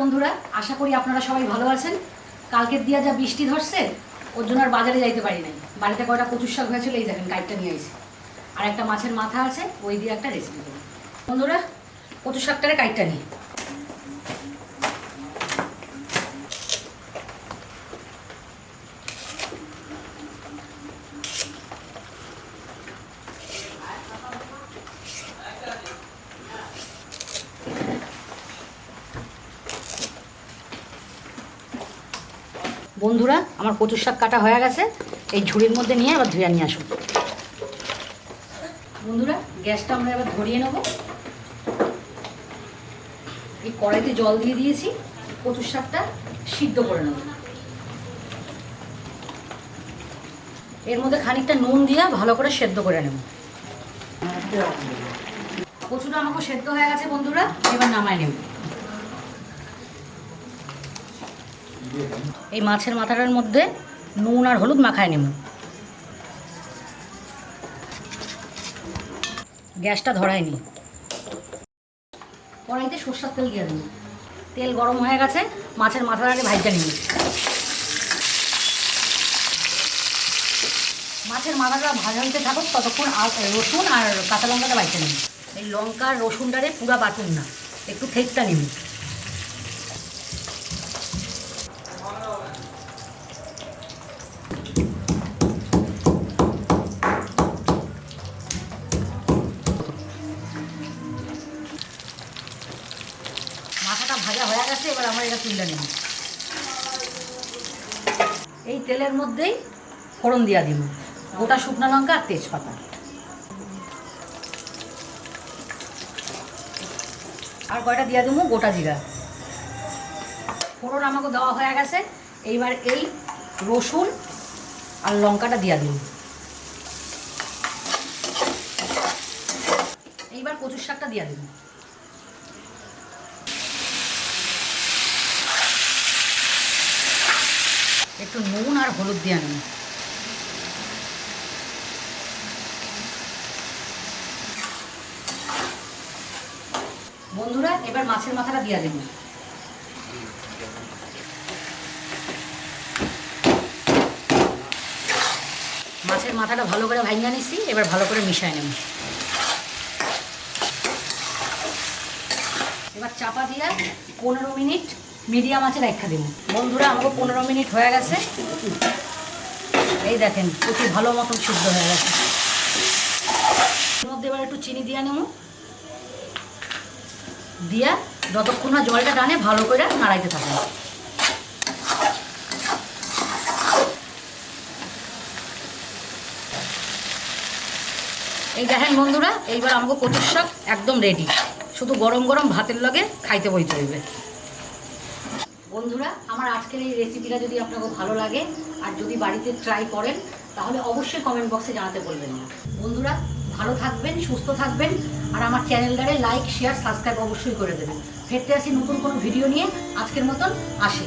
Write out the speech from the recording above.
বন্ধুরা, আশা করি আপনারা সবাই ভালো আছেন। কালকের দিয়া যা বৃষ্টি ধরছে, ওর জন্য আর বাজারে যাইতে পারি নাই। বাড়িতে কয়টা কচুর শাক হয়েছিল, এই দেখেন কাইটটা নিয়ে এসে আর একটা মাছের মাথা আছে, ওই দিয়ে একটা রেসিপি করি বন্ধুরা, কচুর শাকটারে কাইটটা নিই বন্ধুরা, আমার কচুর শাক কাটা হয়ে গেছে। এই ঝুড়ির মধ্যে নিয়ে আবার ধুয়ে নিয়ে আসুন। বন্ধুরা, গ্যাসটা আমরা এবার ধরিয়ে নেব। এই কড়াইতে জল দিয়ে দিয়েছি। কচুর শাকটা সিদ্ধ করে নেব। এর মধ্যে খানিকটা নুন দিয়ে ভালো করে সেদ্ধ করে নেব। কচুটা আমাকে সেদ্ধ হয়ে গেছে, বন্ধুরা। এবার নামায় নেব। এই মাছের মাথাটার মধ্যে নুন আর হলুদ মাখায় নেব। গ্যাসটা ধরায়নি। কড়াইতে সর্ষার তেল দিয়ে দিন তেল গরম হয়ে গেছে, মাছের মাথাটাকে ভাজতে নিন মাছের মাথাটা ভাজা হইতে থাকুক, ততক্ষণ রসুন আর কাঁচা লঙ্কাটা বাইতে নিন এই লঙ্কা রসুনটারে পুরা বাটুন না, একটু থেকটা নিন মাথাটা ভাজা হয়ে গেছে, এবার আমরা এটা তুলে নিব। এই তেলের মধ্যেই ফোড়ন দিয়া দিব। গোটা শুকনো লঙ্কা আর তেজপাতা। আর কয়টা দিয়া দেবো? গোটা জিরা। ফোড়ন আমাকে দেওয়া হয়ে গেছে, এইবার এই রসুন আর লঙ্কাটা দিয়া দিন এইবার কচুর শাকটা দিয়া দিন নুন আর হলুদ দিয়ে নেব বন্ধুরা, এবার মাছের মাথাটা দিয়ে দেব। মাছের মাথাটা ভালো করে ভাঙিয়ে নিচ্ছি এবার ভালো করে মিশাই নেব। এবার চাপা দিয়া পনেরো মিনিট মিডিয়াম আছে রেখা দেব। বন্ধুরা আমাকে পনেরো মিনিট হয়ে গেছে। এই দেখেন প্রচুর ভালো মতন সিদ্ধ হয়ে গেছে। মধ্যে এবার একটু চিনি দিয়ে নেব। দিয়া যতক্ষণ না জলটা টানে, ভালো করে নাড়াইতে থাকবে। এই দেখেন বন্ধুরা, এইবার আমাকে কচুর শাক একদম রেডি শুধু গরম গরম ভাতের লগে খাইতে বইতে হইবে। বন্ধুরা, আমার আজকের এই রেসিপিটা যদি আপনাকে ভালো লাগে আর যদি বাড়িতে ট্রাই করেন, তাহলে অবশ্যই কমেন্ট বক্সে জানাতে বলবেন না। বন্ধুরা, ভালো থাকবেন, সুস্থ থাকবেন আর আমার চ্যানেলটারে লাইক শেয়ার সাবস্ক্রাইব অবশ্যই করে দেবেন। ফেরতে আসি নতুন কোনো ভিডিও নিয়ে। আজকের মতন আসি।